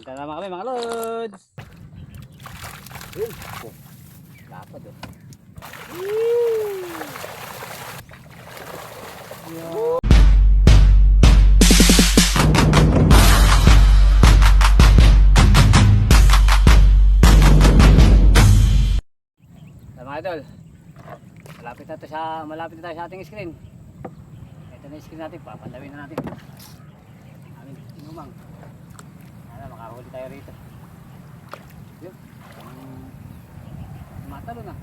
Ganda naman kami mga lods. Yun. Oh. Lapad oh. Mga idol, malapit na to sa malapit na tayo sa ating screen. Ito na yung screen natin, papandawin na natin. Amin, inumang. Sana makahuli tayo rito. Yun. Matalo na.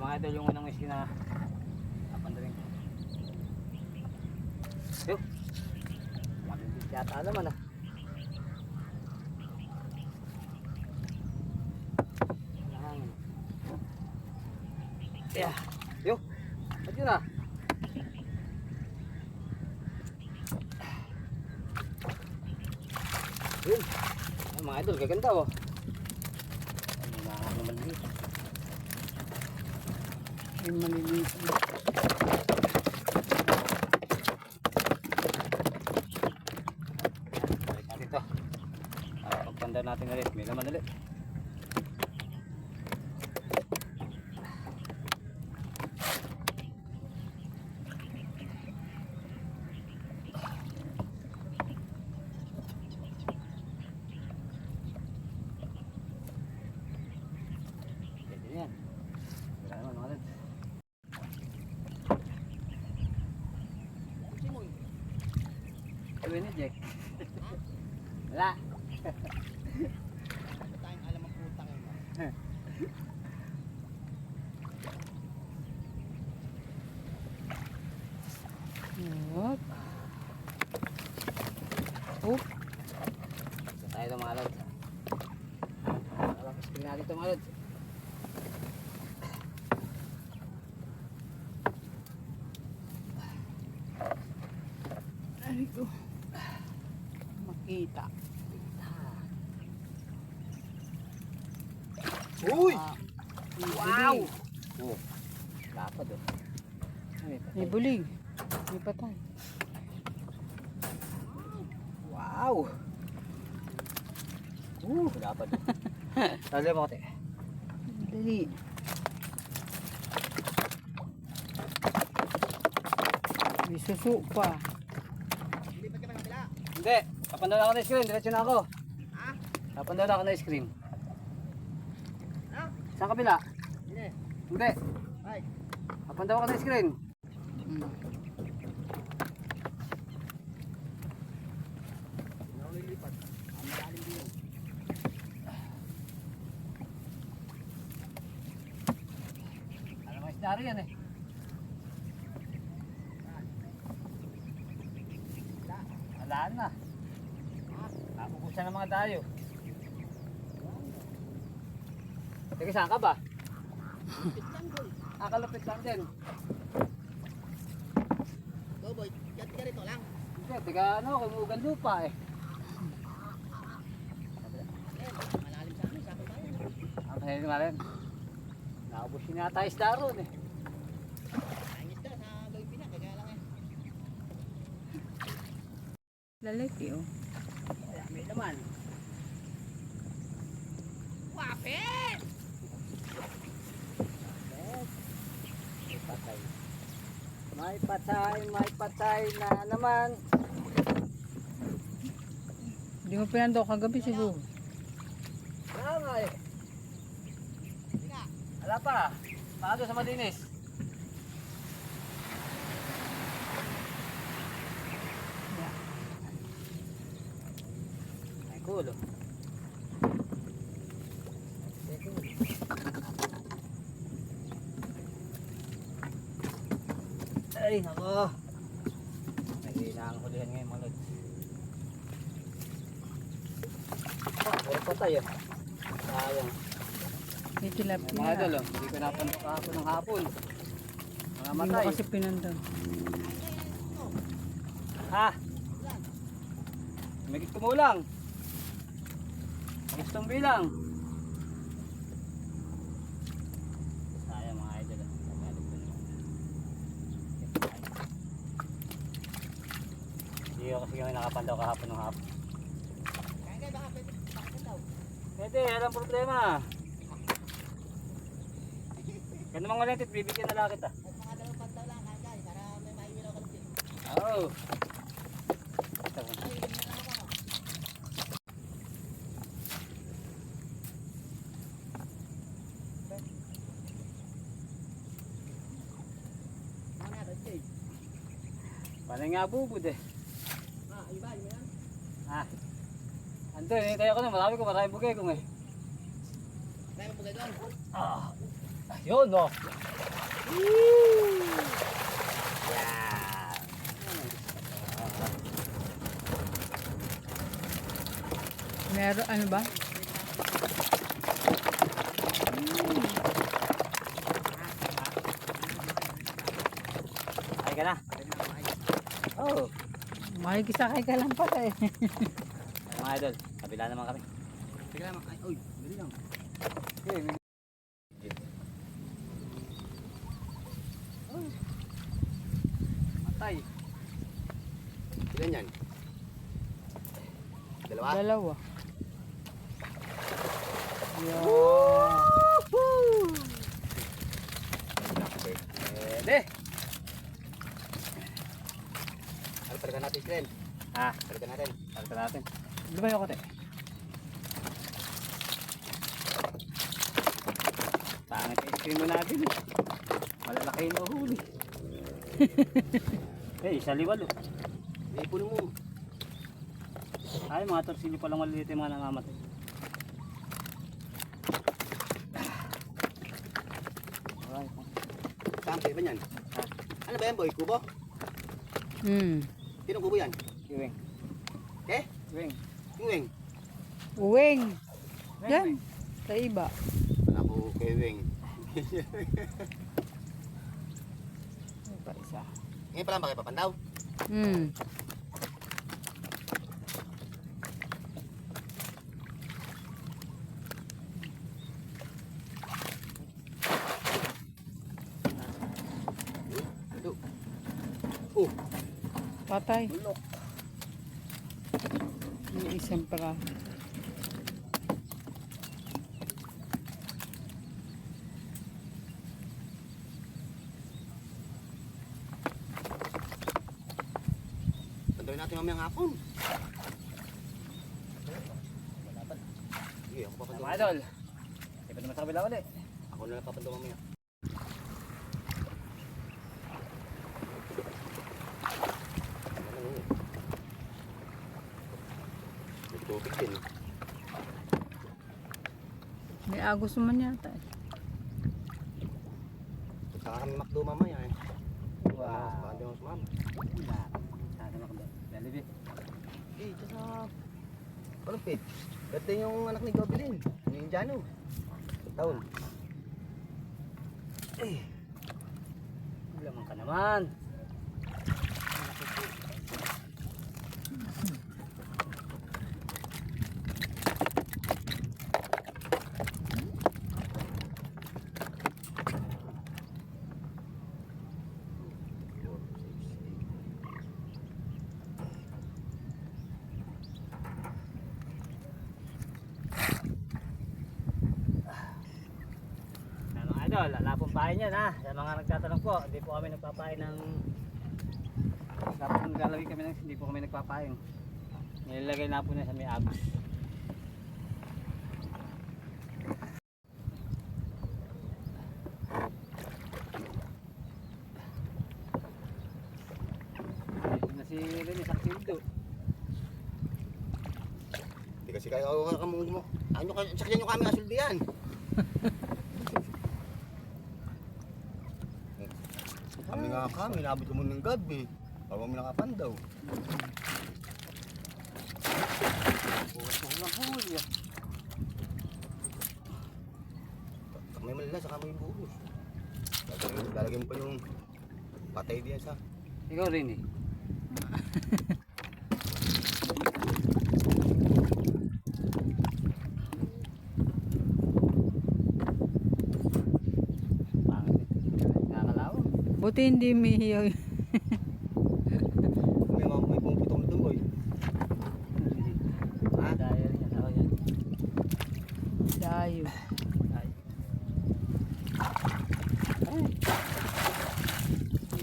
Mga idol, yung unang screen na napandawin ko. Yun. Mabilis yata naman ah. Lang. Yeah. Yo. At yun ah. Yun. Ay, mga idol, gaganda oh. Ay, mga ano maliliit. Ay, maliliit. Balik natin ito. Para pagpanda natin ulit. May laman ulit. Pwede na yan. Wala naman mga lods. Gawin ni Jack. Wala. tayong alam ang putang ina. Yup. Oh, Isa tayo lods. Nakalampas ko natin ito mga lods. ay ko. Makita. Uy! Ah, Wow! Oh, lapad oh. Ay, May bulig. May patay. Wow! Uh, lapad oh. Tali mo kate. Dali. May suso pa. Pa. Hindi, papanda na ako ng screen. Diretso na ako. Ha? Papanda na ako ng screen. Ha? Sa kabila? Hindi. Hindi. Ay. Papanda ako ng screen. Mm. Hindi ako lilipat. Ang malalim din yun. Alam mo, isda rin yan eh. Wala. Wala na. Dayo. Teka, saan ka ba? Lang, boy. Nakalapit lang din. Go, boy. Diyan ka rito lang. Hindi, teka ano, kumugan lupa eh. Malalim sa amin. Sa akin bayan. Ang kaya nga rin. Naubos yun isda ron eh. Sa gawin pinak. Kaya lang eh. Lalaki oh. May laman. Wapit! May patay. May patay, may patay na naman. Hindi mo pinandaw kagabi siguro. Wala nga eh. Wala pa. Baka doon sa madinis. Yeah. Ay, cool. Ay, nako. Nahihina ang hulihan ngayon mga lods. Ah, puro patay ah. Sayang. May Ay, tilapia. mga idol, oh, hindi ko napanap kahapon ng hapon. Mga Hindi mo kasi pinandaw. Ha? May kumulang. May gustong bilang. Kami nakapandaw kahapon ng hapon. Kaya baka pwede bakit daw. Pwede, walang problema. Ganun mga lentit, bibigyan na lang kita. At mga dalawang pantaw lang kaya para may maiwilaw ka din. Oo. Ito. Dante? Paano nga bubud eh. Ah, iba, iba yan. Ah. Ando, hinihintay ako na. Marami ko, maraming bugay kong eh. Kaya mo pagay doon. Ah. Ayun, no. Yan. Meron, ano ba? Ay ka na. Oh. Makikisakay ka lang pala eh. Ay, mga idol, kabila naman kami. Sige lang, ay, uy, dali lang. Okay, may-. Matay. Ilan yan? Dalawa? Dalawa. Yeah. Pwede. Palikan natin, Glenn? Ah, Palikan natin. salita natin. Lumayo ko, te. Pangit yung screen mo natin. eh. Malalaki yung mahuli. eh, isa liwalo. May puno mo. Ay, mga torsilyo pa lang maliliit yung mga nangamatay. Alright. Saan kayo ba yan? Ano ba yan, boy? Kubo? Hmm. Sinong kubo yan? Iwing. Eh? Iwing. Wing. Uwing. Iwing, Yan. Sa iba. Wala ko kay Wing. Ano pa isa? Ngayon pa lang ba kayo papandaw? Hmm. Patay. Yung isang para. pandawin natin mamayang hapon. Sige, ako papandaw. Mga idol. Hindi pa naman sa kabila ulit. Ako na lang papandaw mamaya. Tubig din. May agos naman yata eh. Punta ka kami McDo mamaya eh. Wow. Di ako sumama. Wala. Sana ako ba? Lalibit. Eh, ito sa... Palumpit. Dati yung anak ni Gobelin. Ni Indiano. Taon. Eh, Lamang ka naman. Sa mga idol, wala pong pain yan ha. Sa mga nagtatanong po, hindi po kami nagpapain ng... Kung galawin kami ng hindi po kami nagpapain. Nilalagay na po na sa may agos. Ito na si Rene sa Kildo. Hindi kasi kayo ako kamong mo. Ano sakyan nyo kami asuldi kami nga kami, nabot mo ng gabi. Bago kami nakapandaw. Bukas na lang huli ah. May malala, saka may buhos. Lalagyan, lalagyan mo pa yung patay diyan sa... Ikaw rin eh. Buti hindi mihiyaw. may mga may pumuputong doon boy. Ha? Dayo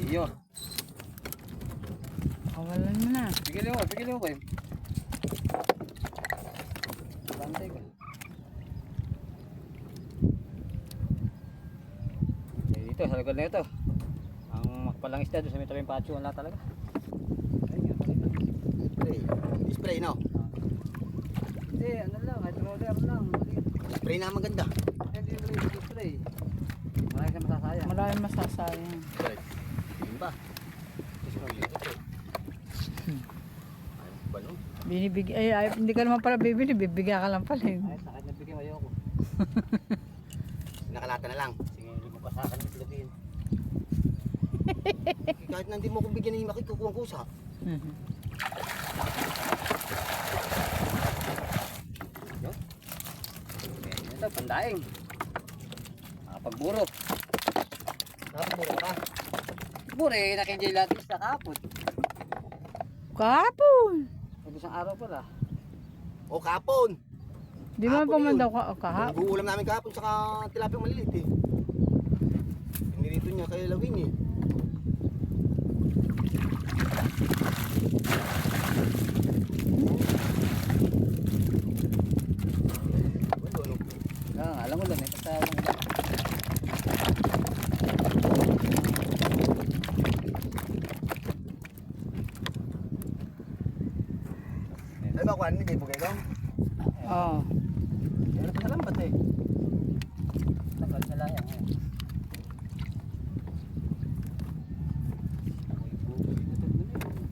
niya. Na. Sige lang, sige lang boy. Bantay ka. Eh, sa likod na ito. Ang makapalang isda doon sa may tabing patio, wala talaga. Spray. Spray, no? Hindi, ano lang, hydroder lang. Spray na maganda. Hindi spray. Marami sa masasayang. Maraming masasayang. Spray. Yun ba? Binibig ay, ay, hindi ka naman pala bibili, bibigyan ka lang pala. eh. Ay, sakit na bigyan ayoko. Nakalata na lang. Sige, hindi mo pasakan yung pilutin. Kahit na hindi mo ko bigyan ng himaki, kukuha ang kusa. Mhm. Ito, pandaing. Nakapagburo. Nakapuro ka. Bure, nakijilatis sa kapot. Kahapon. Pag isang araw pala. O kapon. Di Kahapon pa man yun. daw ka, kahapon? Nag-uulam namin kahapon saka tilapia malilit eh. Pinirito niya kay Lawin eh. Ah, alam mo lang, eh. Basta yung iba. Ano ba kuhan? Hindi po kayo? Oo. Meron pa sa lambat eh. Tagal sa layang. eh.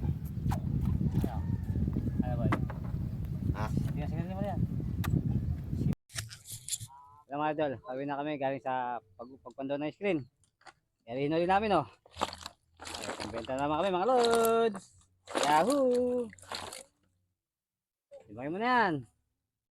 Ano? Ano ba yun? Ha? Sige, sige, sige mo na yan. Alam mga idol, kami na kami galing sa pag pagpando ng screen. Yari rin namin oh. Ay, Pambenta naman kami mga lods. Yahoo! Ibangin mo na yan.